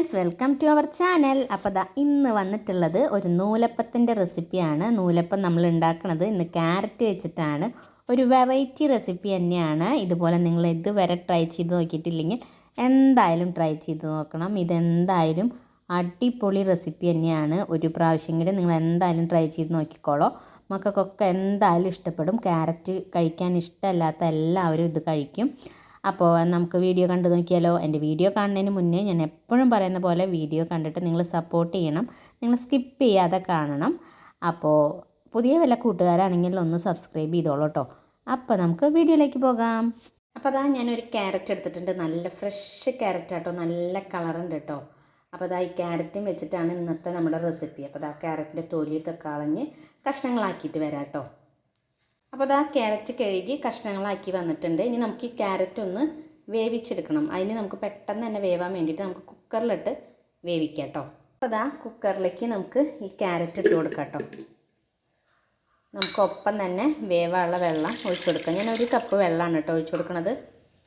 Friends welcome to our channel. അപ്പോൾ ദാ ഇന്ന് വന്നിട്ടുള്ളത് ഒരു നൂലപ്പത്തിന്റെ റെസിപ്പിയാണ്. നൂലപ്പം നമ്മൾ ഉണ്ടാക്കുന്നത് ഇന്ന് ക്യാരറ്റ് വെച്ചിട്ടാണ്. ഒരു വെറൈറ്റി റെസിപ്പി തന്നെയാണ്. ഇതുപോലെ നിങ്ങൾ ഇതുവരെ ട്രൈ ചെയ്ത് നോക്കിയിട്ടില്ലെങ്കിൽ എന്തായാലും ട്രൈ ചെയ്ത് നോക്കണം. ഇതെന്തായാലും അടിപൊളി റെസിപ്പി തന്നെയാണ്. ഒരു പ്രാവശ്യമെങ്കിലും നിങ്ങൾ എന്തായാലും ട്രൈ ചെയ്ത് നോക്കിക്കോളോ. മക്കൾക്കൊക്കെ എന്തായാലും ഇഷ്ടപ്പെടും. ക്യാരറ്റ് കഴിക്കാൻ ഇഷ്ടമല്ലാത്ത എല്ലാവരും ഇത് കഴിക്കും. അപ്പോൾ നമുക്ക് വീഡിയോ കണ്ടു നോക്കിയാലോ? എന്റെ വീഡിയോ കാണുന്നതിന് മുന്നേ ഞാൻ എപ്പോഴും പറയുന്ന പോലെ വീഡിയോ കണ്ടിട്ട് നിങ്ങൾ സപ്പോർട്ട് ചെയ്യണം. നിങ്ങൾ സ്കിപ്പ് ചെയ്യാതെ കാണണം. അപ്പോൾ പുതിയ വല്ല കൂട്ടുകാരാണെങ്കിൽ ഒന്ന് സബ്സ്ക്രൈബ് ചെയ്തോളൂ കേട്ടോ അപ്പോൾ നമുക്ക് വീഡിയോയിലേക്ക് പോകാം. അപ്പോൾ അതാ ഞാനൊരു ക്യാരറ്റ് എടുത്തിട്ടുണ്ട്. നല്ല ഫ്രഷ് ക്യാരറ്റ് കേട്ടോ നല്ല കളറുണ്ട് കേട്ടോ അപ്പോൾ അതാ ഈ ക്യാരറ്റും വെച്ചിട്ടാണ് ഇന്നത്തെ നമ്മുടെ റെസിപ്പി അപ്പോൾ അതാ ക്യാരറ്റിന്റെ തൊലിയൊക്കെ കളഞ്ഞ് കഷ്ണങ്ങളാക്കിയിട്ട് വരാം കേട്ടോ അപ്പോൾ അത് ആ ക്യാരറ്റ് കഴുകി കഷ്ണങ്ങളാക്കി വന്നിട്ടുണ്ട്. ഇനി നമുക്ക് ഈ ക്യാരറ്റ് ഒന്ന് വേവിച്ചെടുക്കണം. അതിന് നമുക്ക് പെട്ടെന്ന് തന്നെ വേവാൻ വേണ്ടിയിട്ട് നമുക്ക് കുക്കറിലിട്ട് വേവിക്കാം കേട്ടോ. അപ്പോൾ അതാ കുക്കറിലേക്ക് നമുക്ക് ഈ ക്യാരറ്റ് ഇട്ട് കൊടുക്കാം കേട്ടോ. നമുക്ക് ഒപ്പം തന്നെ വേവാനുള്ള വെള്ളം ഒഴിച്ചു കൊടുക്കാം. ഞാൻ ഒരു കപ്പ് വെള്ളമാണ് കേട്ടോ ഒഴിച്ചു കൊടുക്കുന്നത്.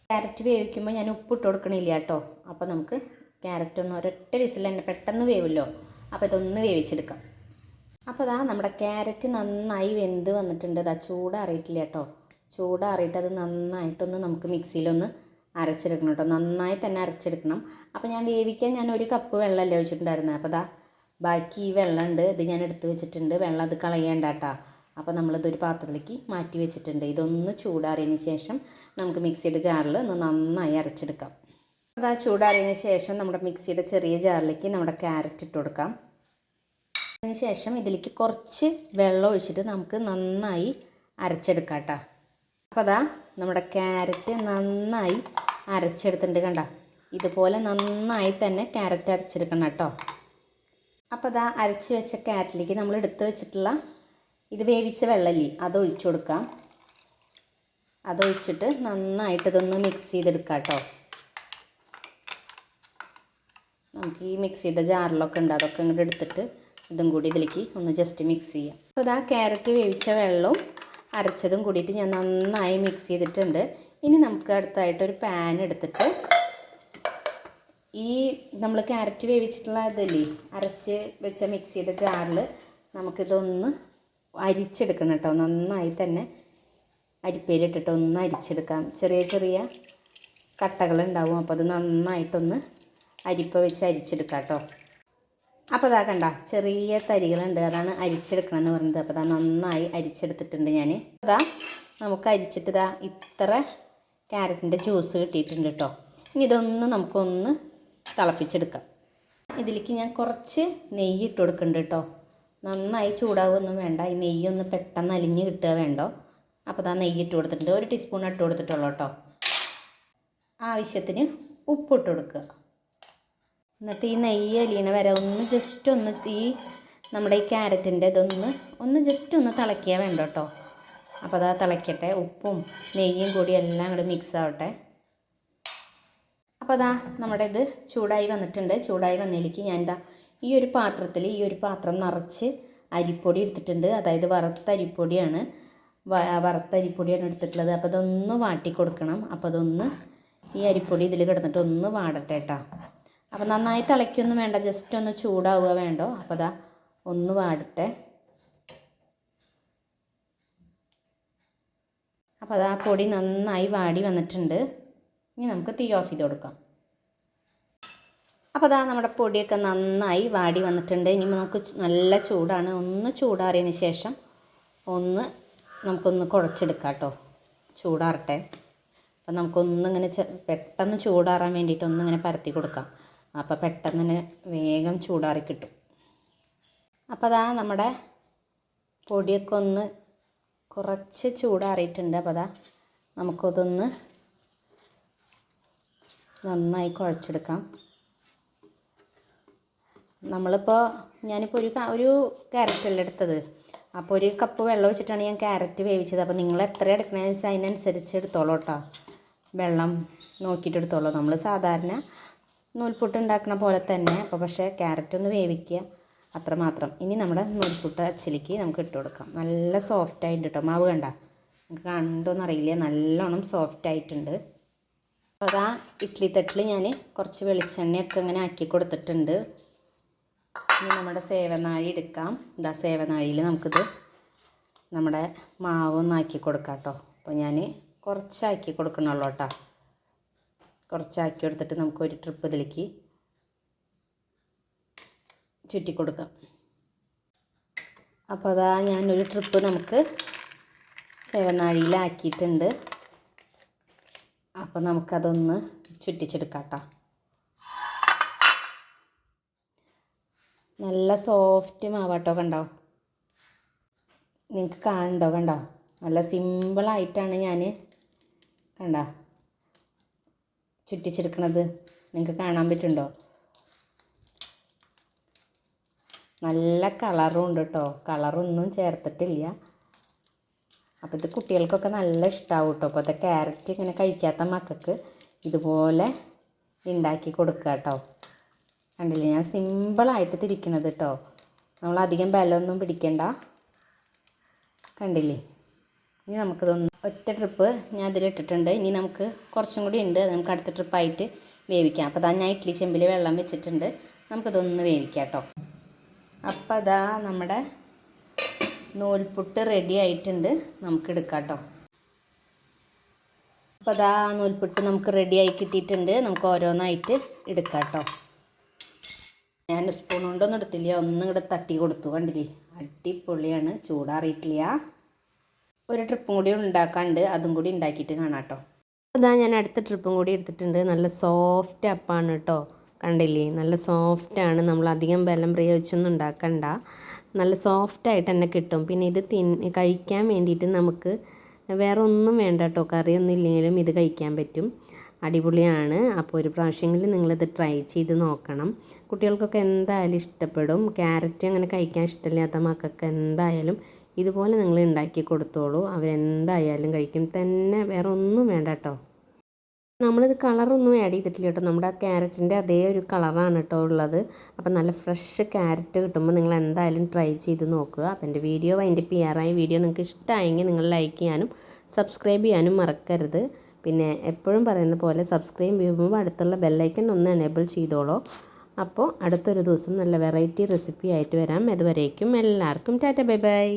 ക്യാരറ്റ് വേവിക്കുമ്പോൾ ഞാൻ ഉപ്പിട്ട് കൊടുക്കണില്ല കേട്ടോ. അപ്പോൾ നമുക്ക് ക്യാരറ്റ് ഒന്ന് ഒരൊറ്റ വിസിൽ തന്നെ പെട്ടെന്ന് വേവില്ലോ അപ്പോൾ ഇതൊന്ന് വേവിച്ചെടുക്കാം. അപ്പോൾ ഇതാ നമ്മുടെ ക്യാരറ്റ് നന്നായി വെന്ത് വന്നിട്ടുണ്ട്. ഇതാ ചൂടാറിയിട്ടില്ല കേട്ടോ. ചൂടാറിയിട്ട് അത് നന്നായിട്ടൊന്ന് നമുക്ക് മിക്സിയിലൊന്ന് അരച്ചെടുക്കണം കേട്ടോ. നന്നായി തന്നെ അരച്ചെടുക്കണം. അപ്പോൾ ഞാൻ വേവിക്കാൻ ഞാൻ ഒരു കപ്പ് വെള്ളമല്ലേ ഒഴിച്ചിട്ടുണ്ടായിരുന്നത്? അപ്പോൾ ഇതാ ബാക്കി ഈ വെള്ളമുണ്ട്. ഇത് ഞാൻ എടുത്ത് വെച്ചിട്ടുണ്ട്. വെള്ളം അത് കളയേണ്ട കേട്ടോ. അപ്പോൾ നമ്മളിതൊരു പാത്രത്തിലേക്ക് മാറ്റി വെച്ചിട്ടുണ്ട്. ഇതൊന്ന് ചൂടാറിയതിന് ശേഷം നമുക്ക് മിക്സിയുടെ ജാറിൽ ഒന്ന് നന്നായി അരച്ചെടുക്കാം. അതാ ചൂടാറിയതിന് ശേഷം നമ്മുടെ മിക്സിയുടെ ചെറിയ ജാറിലേക്ക് നമ്മുടെ ക്യാരറ്റ് ഇട്ട് കൊടുക്കാം. അതിന് ശേഷം ഇതിലേക്ക് കുറച്ച് വെള്ളം ഒഴിച്ചിട്ട് നമുക്ക് നന്നായി അരച്ചെടുക്കാം കേട്ടോ അപ്പോൾ അതാ നമ്മുടെ ക്യാരറ്റ് നന്നായി അരച്ചെടുത്തിട്ടുണ്ട് കണ്ട. ഇതുപോലെ നന്നായി തന്നെ ക്യാരറ്റ് അരച്ചെടുക്കണം കേട്ടോ. അപ്പോൾ അതാ അരച്ച് വെച്ച ക്യാരറ്റിലേക്ക് നമ്മൾ എടുത്ത് വെച്ചിട്ടുള്ള ഇത് വേവിച്ച വെള്ളമല്ലേ അത് ഒഴിച്ചു കൊടുക്കാം. അതൊഴിച്ചിട്ട് നന്നായിട്ട് ഇതൊന്ന് മിക്സ് ചെയ്തെടുക്കാം കേട്ടോ. നമുക്ക് ഈ മിക്സിയുടെ ജാറിലൊക്കെ ഉണ്ട് അതൊക്കെ ഇങ്ങോട്ട് എടുത്തിട്ട് ഇതും കൂടി ഇതിലേക്ക് ഒന്ന് ജസ്റ്റ് മിക്സ് ചെയ്യാം. അപ്പോൾ ഇതാ ക്യാരറ്റ് വേവിച്ച വെള്ളവും അരച്ചതും കൂടിയിട്ട് ഞാൻ നന്നായി മിക്സ് ചെയ്തിട്ടുണ്ട്. ഇനി നമുക്ക് അടുത്തായിട്ട് ഒരു പാൻ എടുത്തിട്ട് ഈ നമ്മൾ ക്യാരറ്റ് വേവിച്ചിട്ടുള്ള ഇതല്ലേ അരച്ച് വെച്ച മിക്സിയുടെ ജാറിൽ നമുക്കിതൊന്ന് അരിച്ചെടുക്കണം കേട്ടോ. നന്നായി തന്നെ അരിപ്പയിലിട്ടിട്ട് ഒന്ന് അരിച്ചെടുക്കാം. ചെറിയ ചെറിയ കട്ടകളുണ്ടാവും. അപ്പോൾ അത് നന്നായിട്ടൊന്ന് അരിപ്പ വെച്ച് അരിച്ചെടുക്കാം കേട്ടോ. അപ്പോൾ ഇതാ കണ്ട ചെറിയ തരികളുണ്ട്. അതാണ് അരിച്ചെടുക്കണം എന്ന് പറയുന്നത് അപ്പോൾ ഇതാ നന്നായി അരിച്ചെടുത്തിട്ടുണ്ട് ഞാൻ അതാ നമുക്ക് അരിച്ചിട്ട് ഇതാ ഇത്ര ക്യാരറ്റിന്റെ ജ്യൂസ് കിട്ടിയിട്ടുണ്ട് കേട്ടോ ഇനി ഇതൊന്ന് നമുക്കൊന്ന് തിളപ്പിച്ചെടുക്കാം. ഇതിലേക്ക് ഞാൻ കുറച്ച് നെയ്യ് ഇട്ട് കൊടുക്കുന്നുണ്ട് കേട്ടോ നന്നായി ചൂടാവുമൊന്നും വേണ്ട. ഈ നെയ്യൊന്ന് പെട്ടെന്ന് അലിഞ്ഞ് കിട്ടുക വേണ്ടോ? അപ്പോൾ ഇതാ നെയ്യ് ഇട്ട് കൊടുത്തിട്ടുണ്ട്. ഒരു ടീസ്പൂൺ ഇട്ട് കൊടുത്തിട്ടുള്ളൂ കേട്ടോ ആവശ്യത്തിന് ഉപ്പിട്ട് കൊടുക്കുക. എന്നിട്ട് ഈ നെയ്യ് അലിയണ വരെ ഒന്ന് ജസ്റ്റ് ഒന്ന് ഈ നമ്മുടെ ഈ ക്യാരറ്റിന്റെ ഇതൊന്ന് ഒന്ന് ജസ്റ്റ് ഒന്ന് തിളക്കിയാൽ വേണ്ട കേട്ടോ. അപ്പോൾ അതാ തിളയ്ക്കട്ടെ ഉപ്പും നെയ്യും കൂടി എല്ലാം കൂടി മിക്സ് ആവട്ടെ. അപ്പോൾ അതാ നമ്മുടെ ഇത് ചൂടായി വന്നിട്ടുണ്ട്. ചൂടായി വന്നതിലേക്ക് ഞാൻ എന്താ ഈ ഒരു പാത്രത്തിൽ ഈ ഒരു പാത്രം നിറച്ച് അരിപ്പൊടി എടുത്തിട്ടുണ്ട്. അതായത് വറുത്ത അരിപ്പൊടിയാണ്. വറുത്ത അരിപ്പൊടിയാണ് എടുത്തിട്ടുള്ളത്. അപ്പോൾ അതൊന്ന് വാട്ടി കൊടുക്കണം അപ്പോൾ അതൊന്ന് ഈ അരിപ്പൊടി ഇതിൽ കിടന്നിട്ട് ഒന്ന് വാടട്ടെ കേട്ടോ. അപ്പോൾ നന്നായി തിളയ്ക്കൊന്നും വേണ്ട ജസ്റ്റ് ഒന്ന് ചൂടാവുക വേണ്ടോ? അപ്പോൾ അതാ ഒന്ന് വാടട്ടെ. അപ്പോൾ അതാ പൊടി നന്നായി വാടി വന്നിട്ടുണ്ട്. ഇനി നമുക്ക് തീ ഓഫ് ചെയ്ത് കൊടുക്കാം. അപ്പോൾ അതാ നമ്മുടെ പൊടിയൊക്കെ നന്നായി വാടി വന്നിട്ടുണ്ട്. ഇനി നമുക്ക് നല്ല ചൂടാണ്. ഒന്ന് ചൂടാറിയതിന് ശേഷം ഒന്ന് നമുക്കൊന്ന് കുഴച്ചെടുക്കാം കേട്ടോ. ചൂടാറട്ടെ. അപ്പം നമുക്കൊന്നിങ്ങനെ പെട്ടെന്ന് ചൂടാറാൻ വേണ്ടിയിട്ട് ഒന്നിങ്ങനെ പരത്തി കൊടുക്കാം. അപ്പോൾ പെട്ടെന്ന് തന്നെ വേഗം ചൂടാറി കിട്ടും. അപ്പോൾ അതാ നമ്മുടെ പൊടിയൊക്കെ ഒന്ന് കുറച്ച് ചൂടാറിയിട്ടുണ്ട്. അപ്പോൾ അതാ നമുക്കതൊന്ന് നന്നായി കുഴച്ചെടുക്കാം. നമ്മളിപ്പോൾ ഞാനിപ്പോൾ ഒരു ഒരു ക്യാരറ്റല്ല എടുത്തത്. അപ്പോൾ ഒരു കപ്പ് വെള്ളം വെച്ചിട്ടാണ് ഞാൻ ക്യാരറ്റ് വേവിച്ചത്. അപ്പോൾ നിങ്ങൾ എത്ര എടുക്കണമെന്ന് വെച്ചാൽ അതിനനുസരിച്ച് എടുത്തോളൂ കേട്ടോ. വെള്ളം നോക്കിയിട്ട് എടുത്തോളൂ. നമ്മൾ സാധാരണ നൂൽപുട്ട് ഉണ്ടാക്കുന്ന പോലെ തന്നെ. അപ്പോൾ പക്ഷേ ക്യാരറ്റ് ഒന്ന് വേവിക്കുക. അത്രമാത്രം ഇനി നമ്മുടെ നൂൽപുട്ട് അച്ചിലേക്ക് നമുക്ക് ഇട്ട് കൊടുക്കാം. നല്ല സോഫ്റ്റ് ആയിട്ട് കേട്ടോ മാവ് കണ്ട? നമുക്ക് കണ്ടോന്ന് അറിയില്ല. നല്ലോണം സോഫ്റ്റ് ആയിട്ടുണ്ട്. അപ്പോൾ അതാ ഇഡ്ഡലി തട്ടിൽ ഞാൻ കുറച്ച് വെളിച്ചെണ്ണയൊക്കെ ഇങ്ങനെ ആക്കി കൊടുത്തിട്ടുണ്ട്. ഇനി നമ്മുടെ സേവനാഴി എടുക്കാം. ഇതാ സേവനാഴിയിൽ നമുക്കിത് നമ്മുടെ മാവ് ഒന്ന് ആക്കി കൊടുക്കാം കേട്ടോ. അപ്പോൾ ഞാൻ കുറച്ചാക്കി കൊടുക്കണുള്ളൂ കേട്ടോ. കുറച്ചാക്കി കൊടുത്തിട്ട് നമുക്ക് ഒരു ട്രിപ്പ് ഇതിലേക്ക് ചുറ്റിക്കൊടുക്കാം. അപ്പോൾ അതാ ഞാനൊരു ട്രിപ്പ് നമുക്ക് സേവനാഴിയിലാക്കിയിട്ടുണ്ട്. അപ്പോൾ നമുക്കതൊന്ന് ചുറ്റിച്ചെടുക്കാം നല്ല സോഫ്റ്റ് മാവാട്ടോ കണ്ടോ? നിങ്ങൾക്ക് കാണണ്ടോ കണ്ടോ? നല്ല സിമ്പിളായിട്ടാണ് ഞാൻ കണ്ട? ചുറ്റിച്ചെടുക്കണത് നിങ്ങൾക്ക് കാണാൻ പറ്റുന്നുണ്ടോ? നല്ല കളറും ഉണ്ട് കേട്ടോ കളറൊന്നും ചേർത്തിട്ടില്ല. അപ്പോൾ ഇത് കുട്ടികൾക്കൊക്കെ നല്ല ഇഷ്ടമാവും കേട്ടോ അപ്പോൾ അത് ക്യാരറ്റ് ഇങ്ങനെ കഴിക്കാത്ത മക്കൾക്ക് ഇതുപോലെ ഉണ്ടാക്കി കൊടുക്കുക കേട്ടോ കണ്ടില്ലേ? ഞാൻ സിമ്പിളായിട്ട് തിരിക്കണത് കേട്ടോ നമ്മൾ അധികം ബലമൊന്നും പിടിക്കണ്ട. കണ്ടില്ലേ? ഇനി നമുക്കിതൊന്ന് ഒറ്റ ട്രിപ്പ് ഞാൻ ഇതിലിട്ടിട്ടുണ്ട് ഇനി നമുക്ക് കുറച്ചും കൂടി ഉണ്ട്. അത് നമുക്ക് അടുത്ത ട്രിപ്പായിട്ട് വേവിക്കാം. അപ്പോൾ അതാ ഞാൻ ഇഡ്ഡലി ചെമ്പിൽ വെള്ളം വെച്ചിട്ടുണ്ട്. നമുക്കിതൊന്ന് വേവിക്കാം കേട്ടോ അപ്പോൾ അതാ നമ്മുടെ നൂൽപുട്ട് റെഡി ആയിട്ടുണ്ട്. നമുക്ക് എടുക്കാം കേട്ടോ അപ്പോൾ അതാ നൂൽപുട്ട് നമുക്ക് റെഡിയായി കിട്ടിയിട്ടുണ്ട്. നമുക്ക് ഓരോന്നായിട്ട് എടുക്കാം കേട്ടോ ഞാൻ സ്പൂൺ കൊണ്ടൊന്നും എടുത്തില്ല. ഒന്നും ഇവിടെ തട്ടി കൊടുത്തു. കണ്ടില്ലേ? അടിപൊളിയാണ്. ചൂടാറിയിട്ടില്ല. ഒരു ട്രിപ്പും കൂടി ഉണ്ടാക്കാണ്ട് അതും കൂടി ഉണ്ടാക്കിയിട്ട് കാണാം കേട്ടോ അതാ ഞാൻ അടുത്ത ട്രിപ്പും കൂടി എടുത്തിട്ടുണ്ട്. നല്ല സോഫ്റ്റ് അപ്പാണ് കേട്ടോ കണ്ടില്ലേ? നല്ല സോഫ്റ്റാണ് നമ്മൾ അധികം ബലം പ്രയോഗിച്ചൊന്നും ഉണ്ടാക്കണ്ട. നല്ല സോഫ്റ്റായിട്ട് തന്നെ കിട്ടും. പിന്നെ ഇത് തിൻ കഴിക്കാൻ വേണ്ടിയിട്ട് നമുക്ക് വേറെ ഒന്നും വേണ്ട കേട്ടോ കറിയൊന്നും ഇല്ലെങ്കിലും ഇത് കഴിക്കാൻ പറ്റും. അടിപൊളിയാണ്. അപ്പോൾ ഒരു പ്രാവശ്യമെങ്കിലും നിങ്ങളിത് ട്രൈ ചെയ്ത് നോക്കണം. കുട്ടികൾക്കൊക്കെ എന്തായാലും ഇഷ്ടപ്പെടും. ക്യാരറ്റ് അങ്ങനെ കഴിക്കാൻ ഇഷ്ടമില്ലാത്ത മക്കൾക്ക് എന്തായാലും ഇതുപോലെ നിങ്ങൾ ഉണ്ടാക്കി കൊടുത്തോളൂ. അവരെന്തായാലും കഴിക്കും. തന്നെ വേറെ ഒന്നും വേണ്ട കേട്ടോ. നമ്മളിത് കളറൊന്നും ആഡ് ചെയ്തിട്ടില്ല കേട്ടോ. നമ്മുടെ ആ ക്യാരറ്റിന്റെ അതേ ഒരു കളറാണ് കേട്ടോ ഉള്ളത്. അപ്പോൾ നല്ല ഫ്രഷ് ക്യാരറ്റ് കിട്ടുമ്പോൾ നിങ്ങൾ എന്തായാലും ട്രൈ ചെയ്ത് നോക്കുക. അപ്പോൾ എന്റെ വീഡിയോ അതിന്റെ പി ആറായി വീഡിയോ നിങ്ങൾക്ക് ഇഷ്ടമായെങ്കിൽ നിങ്ങൾ ലൈക്ക് ചെയ്യാനും സബ്സ്ക്രൈബ് ചെയ്യാനും മറക്കരുത്. പിന്നെ എപ്പോഴും പറയുന്ന പോലെ സബ്സ്ക്രൈബ് ചെയ്യുമ്പോൾ അടുത്തുള്ള ബെല്ലൈക്കൻ ഒന്ന് എനേബിൾ ചെയ്തോളൂ. അപ്പോൾ അടുത്തൊരു ദിവസം നല്ല വെറൈറ്റി റെസിപ്പി ആയിട്ട് വരാം. അതുവരേക്കും എല്ലാവർക്കും ടാറ്റ ബൈ ബൈ